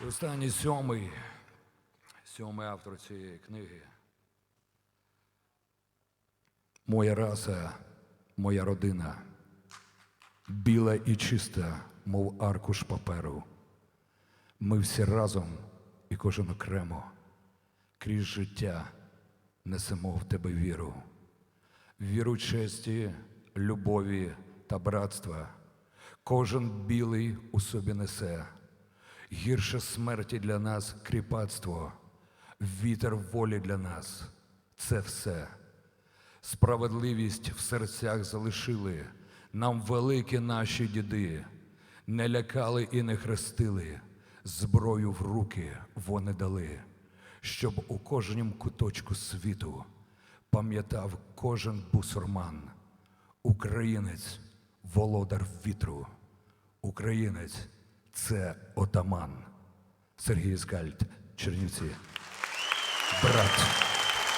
І останній сьомий, сьомий автор цієї книги. Моя раса, моя родина, біла і чиста, мов аркуш паперу. Ми всі разом і кожен окремо, крізь життя несемо в тебе віру, віру честі, любові та братства. Кожен білий у собі несе, гірше смерті для нас кріпацтво, вітер волі для нас це все. Справедливість в серцях залишили, нам великі наші діди, не лякали і не хрестили, зброю в руки вони дали, щоб у кожнім куточку світу пам'ятав кожен бусурман, українець, володар вітру, українець це отаман. Сергій Скальд, Чернівці. Брат.